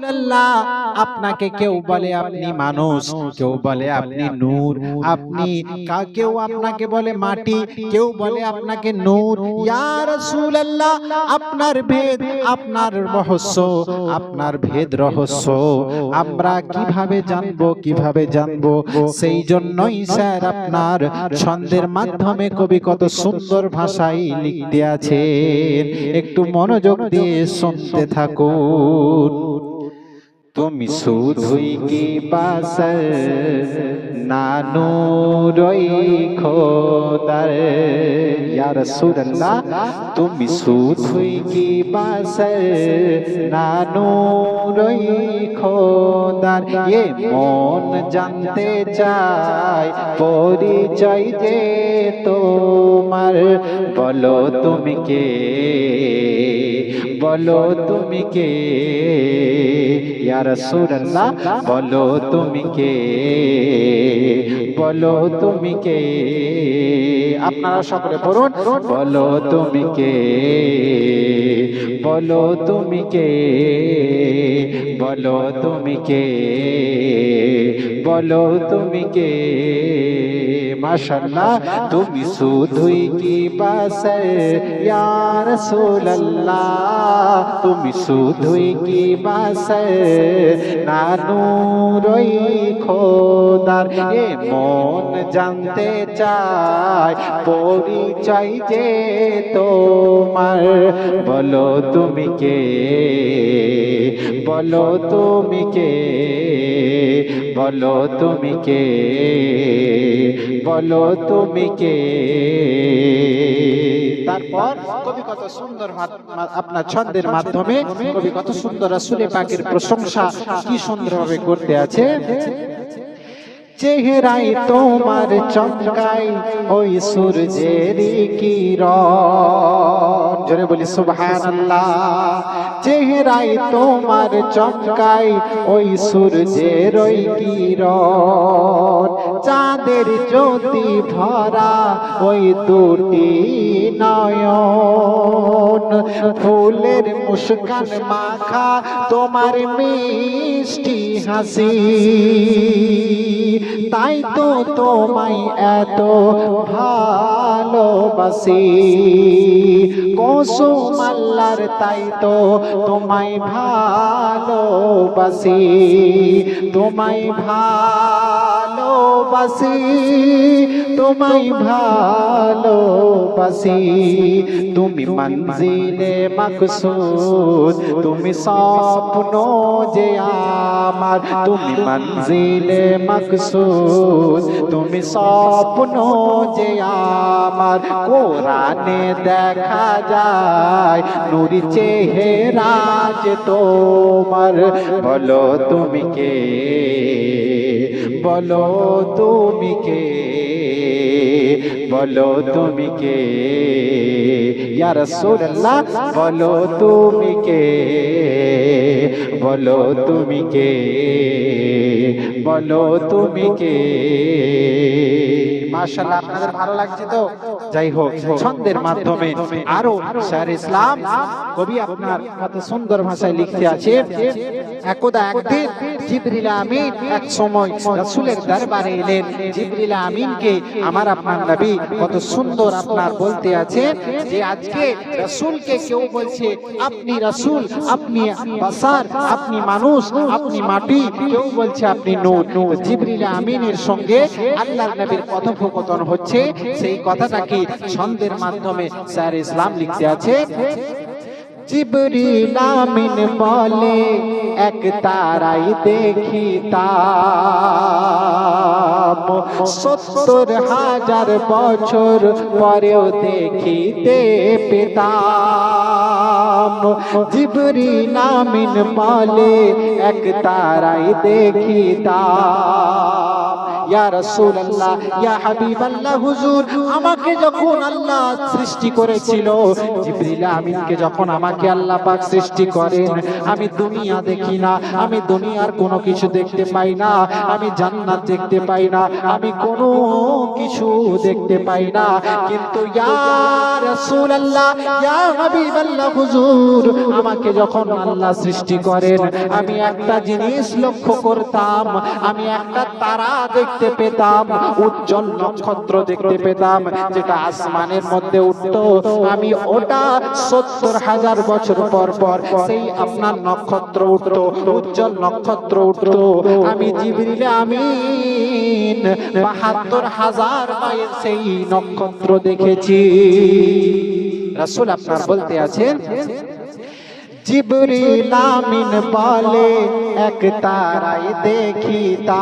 রাসূলুল্লাহ আপনাকে কেউ বলে আপনি মানুষ কেউ বলে আপনি নূর আপনি কেউ আপনাকে বলে মাটি কেউ বলে আপনাকে নূর। ইয়া রাসূলুল্লাহ আপনার ভেদ আপনার রহস্য আপনার ভেদ রহস্য। আমরা কীভাবে জানব কীভাবে জানব? সেই জন্যই স্যার আপনার ছন্দের মাধ্যমে কবি কত সুন্দর ভাষায় লিখতে আছেন। একটু মনোযোগ দিয়ে শুনতে থাকুন। তুমি শুধুই কি বাসর নানু রই খোদার। ইয়া রাসূলুল্লাহ, তুমি শুধুই কি বাসর নানু রই খোদার। এ মন জানতে চায় পরিচয় যে তোমার। বলো তুমি কে? বলো তুমি কে? ইয়া রাসূলুল্লাহ বলো তুমি কে? বলো তুমি কে? আপনারা সকলে পড়ুন। বলো তুমি কে? বলো তুমি কে? বলো তুমি কে? বলো তুমি কে? মাশাল্লাহ, তুমি শুধুই কি বাসে ইয়া রাসূলুল্লাহ, তুমি শুধুই কি বাসে নানু রই খোদার, এ মন জানতে চায়, পরিচয় যে তোমার। বলো তুমি কে? বলো তুমি কে? বলো তুমি কে? বলো তুমি কে? তারপর কবি কত সুন্দর আপনার ছন্দের মাধ্যমে কবি কত সুন্দর রাসূলে পাকের প্রশংসা কি সুন্দরভাবে করতে আছে? চেহারাই তোমার চমকাই ওই সূর্যের কিরণ। জোরে বলি, সুবহানাল্লাহ চেহারাই তোমার চমকাই ওই সূর্যের ওই কিরণ। চাঁদের জ্যোতি ভরা ওই দুটি নয়ন। ফুলের মুস্কান মাখা তোমার মিষ্টি হাসি। তাই তো তোমায় এত ভালোবাসি। কসম আল্লাহর তাই তো তোমায় ভালোবাসি। তোমায় ভালোবাসি, তোমায় ভালোবাসি। তুমি মঞ্জিলে মকসুদ, তুমি স্বপ্ন যে আমার। তুমি মঞ্জিলে মকসুদ, তুমি স্বপ্ন যে আমার। কোরআনে দেখা যায়, নুরি চেহারা যে তোমার। বলো তুমি কে? বলো তুমি কে? বলো তুমি কে? ইয়া রাসূলুল্লাহ, বলো তুমি কে? বলো তুমি কে? বলো তুমি কে? মাশাআল্লাহ, আপনাদের ভালো লাগছে তো? যাই হোক, ছন্দের মাধ্যমে আরও স্যার ইসলাম। কবি আপনার কত সুন্দর ভাষায় লিখতে আছে। একদা একদিন জিবরিল আমিন এক সময় রাসূলের দরবারে এলেন। জিবরিল আমিনকে আমার আপনার নবী কত সুন্দর আপনার বলতে আছে যে আজকে রাসূলকে কেউ বলছে, আপনি রাসূল, আপনি বাসার, আপনি মানুষ, আপনি মাটি। কেউ বলছে, আপনি নূর। জিবরিল আমিনের সঙ্গে আল্লাহর নবীর কথোপকথন হচ্ছে। সেই কথাটাকে ছন্দের মাধ্যমে স্যার ইসলাম লিখতে আছে? জিবরিল আমিন বলে, এক তারাই দেখিতাম। সত্তর হাজার বছর পরেও দেখিতে পেতাম। জিবরিল আমিন বলে, এক তারাই দেখিতাম। ইয়া রাসূলুল্লাহ, ইয়া হাবিবাল্লাহ, হুজুর, আমাকে যখন আল্লাহ সৃষ্টি করেছিল জিবরিল আমিনকে যখন আমাকে আল্লাহ পাক সৃষ্টি করেন, আমি দুনিয়া দেখি না, আমি দুনিয়ার কোনো কিছু দেখতে পাই না, আমি জান্নাত দেখতে পাই না, আমি কোনো কিছু দেখতে পাই না, কিন্তু ইয়া রাসূলুল্লাহ, ইয়া হাবিবাল্লাহ, হুজুর, আমাকে যখন আল্লাহ সৃষ্টি করেন, আমি একটা জিনিস লক্ষ্য করতাম, আমি একটা তারা দেখতে পেতাম, উজ্জ্বল নক্ষত্র দেখতে পেতাম, যেটা আসমানের মধ্যে উঠতো। আমি ওটা সত্তর হাজার বছর পর পর সেই আপনার নক্ষত্র উঠতো, উজ্জ্বল নক্ষত্র উঠতো। আমি জিবরিলে আমিন, বাহাত্তর হাজার মাইল সেই নক্ষত্র দেখেছি। রাসূল আপনার বলতে আছেন, জিবরিল আমিন বলে এক তারাই দেখিতাম।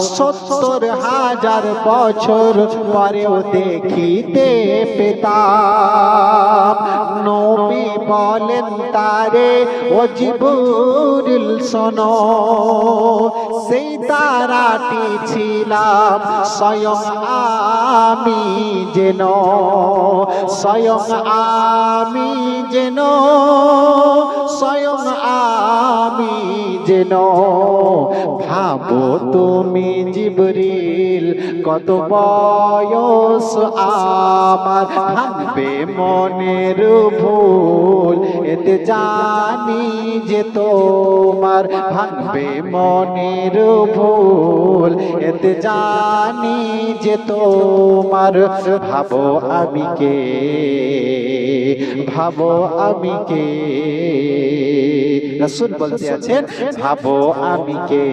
সত্তর হাজার বছর পরেও দেখিতে পেতাম। নবী বলেন, তারে ও জিবরিল সেই তারাটি ছিলাম, স্বয়ং আমি যেন। স্বয়ং আমি যেন, স্বয়ং আমি যেন ভাবো তুমি জিবরিল, কত বয়স আমার, ভাববে মনের ভুল, এতে জানি যে তোমার ভাঙবে মনের ভুল, এতে জানি যে তোমার, ভাবো আমি কে, ভাবো আমি কে। রসুল বলতে আছেন ভাবো আমি কে,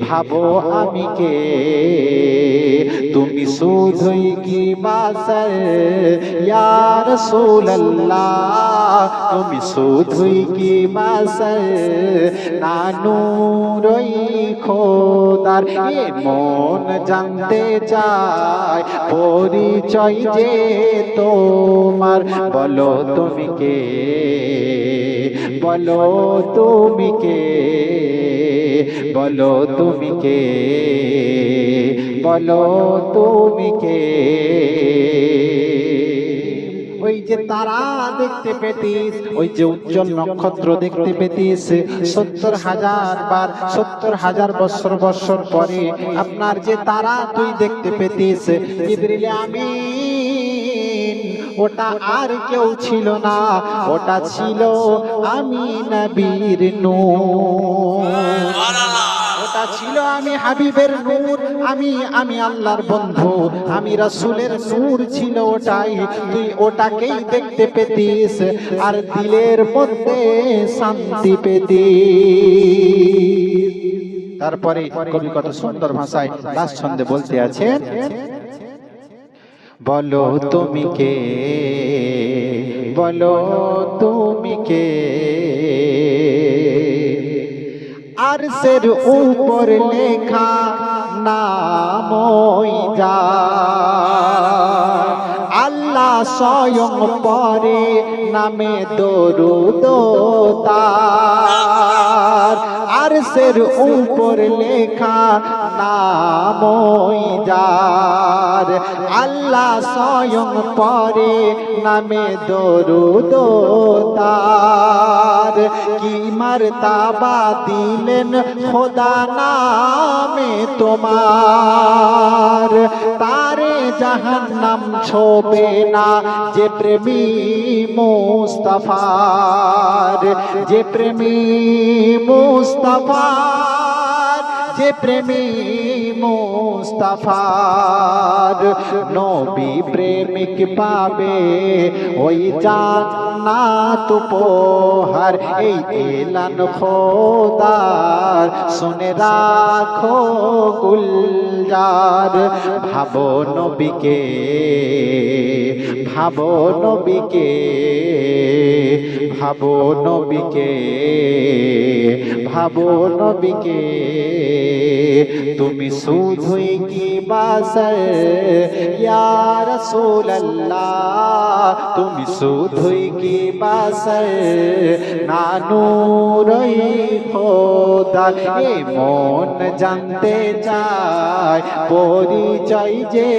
ভাবো আমি কে, তুমি শুধুই কি বাসর ইয়া রাসূলুল্লাহ? তুমি শুধুই কি বাসর? নানুরই খোদার এ মন জানতে চায় পরিচয় যে তোমার, বলো তুমি কে? বলো তুমি কে? বলো তুমি কে? বলো তুমি কে? যে তারা দেখতে পেতিস, ওই যে উজ্জ্বল নক্ষত্র দেখতে পেতিস, সত্তর হাজার বার, সত্তর হাজার বছর বছর পরে আপনার যে তারা তুই দেখতে পেতিস আমিন, ওটা আর কেউ ছিল না, ওটা ছিল আমি নবীর নূর। ছিল আমি হাবিবের নূর, আমি আমি আল্লাহর বন্ধু, আমি রাসূলের নূর ছিল ওটাই। তুই ওটাকেই দেখতে পেতিস আর দিলের মধ্যে শান্তি পেতিস। তারপরে কবি কত সুন্দর ভাষায় দাস ছন্দে বলতে আছে, বলো তুমি কে, বলো তুমি কে? আর সের উপর লেখা নাম যা। আল্লাহ স্বয়ং পরে নামে দরুদ তার। আর সের উপর লেখা নাম যার। আল্লাহ স্বয়ং পরে নামে দরুদ তার। কি মারতাবা দিলেন খোদা নামে তোমার। তারে জাহান্নাম ছোবে না, যে প্রেমী মুস্তাফার, যে প্রেমী মুস্তাফার, যে প্রেমী মুস্তাফার, নবী প্রেমিক পাবে ওই জান্নাত উপহার, এই এলান খোদার শুনে রাখো গুলজার। ভাবো নবীকে ভাবো নবীকে ভাবো নবীকে ভাবো নবীকে, তুমি শুধুই কি বাসর ইয়া রাসূলুল্লাহ, তুমি শুধুই কি বাসর না নূরই খোদা, এ মন জানতে চায়, পরিচয় যে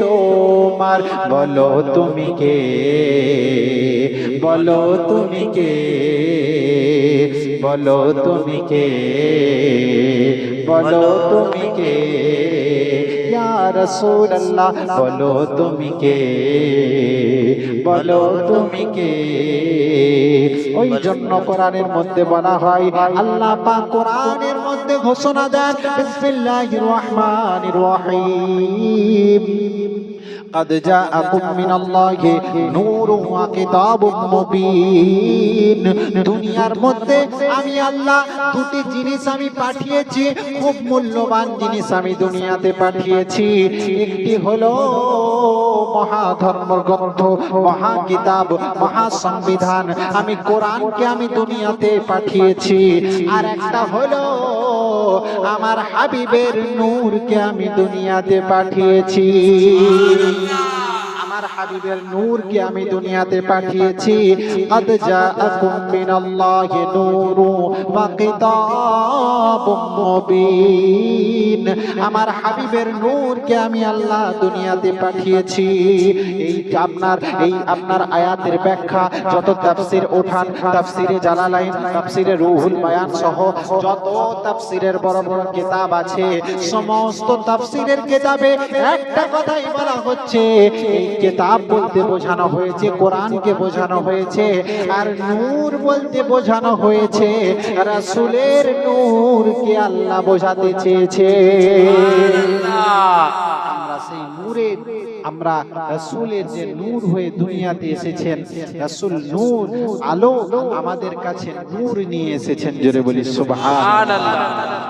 তোমার, বলো তুমি কে? বলো তুমি কে? বলো তুমি কে? বলো তুমি কে? রাসূলুল্লাহ, বলো তুমি কে? বলো তুমি কে? ওই জন্য কোরআনের মধ্যে বলা হয়, আল্লাহ পাক কোরআনের মধ্যে ঘোষণা দেন, বিসমিল্লাহির রহমানির রহিম। قد جاءكم من الله نور وكتاب مبين দুনিয়ার মধ্যে আমি আল্লাহ দুটি জিনিস আমি পাঠিয়েছি খুব মূল্যবান জিনিস আমি দুনিয়াতে পাঠিয়েছি একটি হলো মহা ধর্মগ্রন্থ মহা কিতাব মহা সংবিধান আমি কোরআনকে আমি দুনিয়াতে পাঠিয়েছি আর একটা হলো আমার হাবিবের নূরকে আমি দুনিয়াতে পাঠিয়েছি। আমার হাবিবের নূরকে আমি দুনিয়াতে পাঠিয়েছি قد جاءكم من الله نور وكتاب مبين আমার হাবিবের নূরকে আমি আল্লাহ দুনিয়াতে পাঠিয়েছি এই আপনার এই আপনার আয়াতের ব্যাখ্যা যত তাফসীর ওঠান তাফসীরে জালালাইন তাফসীরে রুহুল বায়ান সহ যত তাফসীরের বড় বড় কিতাব আছে সমস্ত তাফসীরের কিতাবে একটা কথাই বলা হচ্ছে এই কিতাব বলতে বোঝানো হয়েছে, কোরআনকে বোঝানো হয়েছে, আর নূর বলতে বোঝানো হয়েছে, রাসূলের নূরকে আল্লাহ বোঝাতে চেয়েছে। আমরা সেই নূরের আমরা রাসূলের যে নূর হয়ে দুনিয়াতে এসেছেন, রাসূল নূর, আলো আমাদের কাছে নূর নিয়ে এসেছেন, জোরে বলি সুবহান সুবহানাল্লাহ।